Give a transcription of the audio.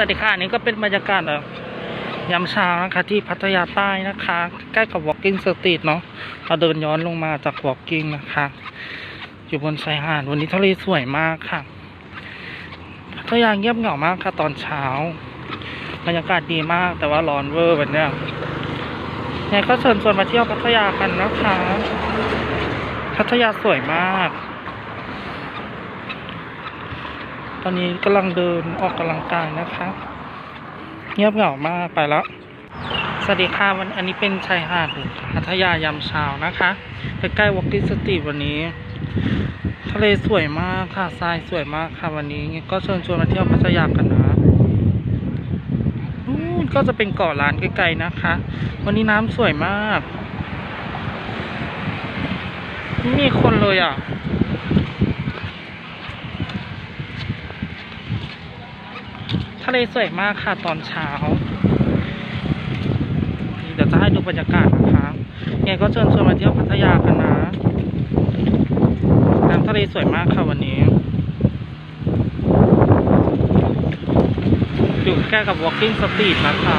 สวัสดีค่ะอันนี้ก็เป็นบรรยากาศยามเช้านะคะที่พัทยาใต้นะคะ ใกล้กับ Walking Street เนาะเราเดินย้อนลงมาจาก Walking นะคะ อยู่บนชายหาดวันนี้ทะเลสวยมากค่ะพัทยาเงียบเหงามากค่ะตอนเช้า บรรยากาศดีมากแต่ว่าร้อนเวอร์แบบเนี้ยยังไงก็เชิญชวนมาเที่ยวพัทยากันนะคะ พัทยาสวยมาก ตอนนี้กำลังเดินออกกำลังกายนะคะ เงียบเหงามากไปแล้ว สวัสดีค่ะวันอันนี้เป็นชายหาดพัทยายามเช้านะคะใกล้ๆวอล์ก i สตีวันนี้ ทะเลสวยมากค่ะทรายสวยมากค่ะวันนี้ก็เชิญชวนมาเที่ยวพัทยากันนะนู่นก็จะเป็นเกาะล้านไกลๆนะคะ วันนี้น้ำสวยมาก มีคนเลยอะะเลสวยมากค่ะตอนเช้า เดี๋ยวจะให้ดูบรรยากาศนะคะไงก็เชิญชวนมาเที่ยวพัทยากันนะ น้ำทะเลสวยมากค่ะวันนี้ อยู่ใกล้กับ Walking Street นะคะ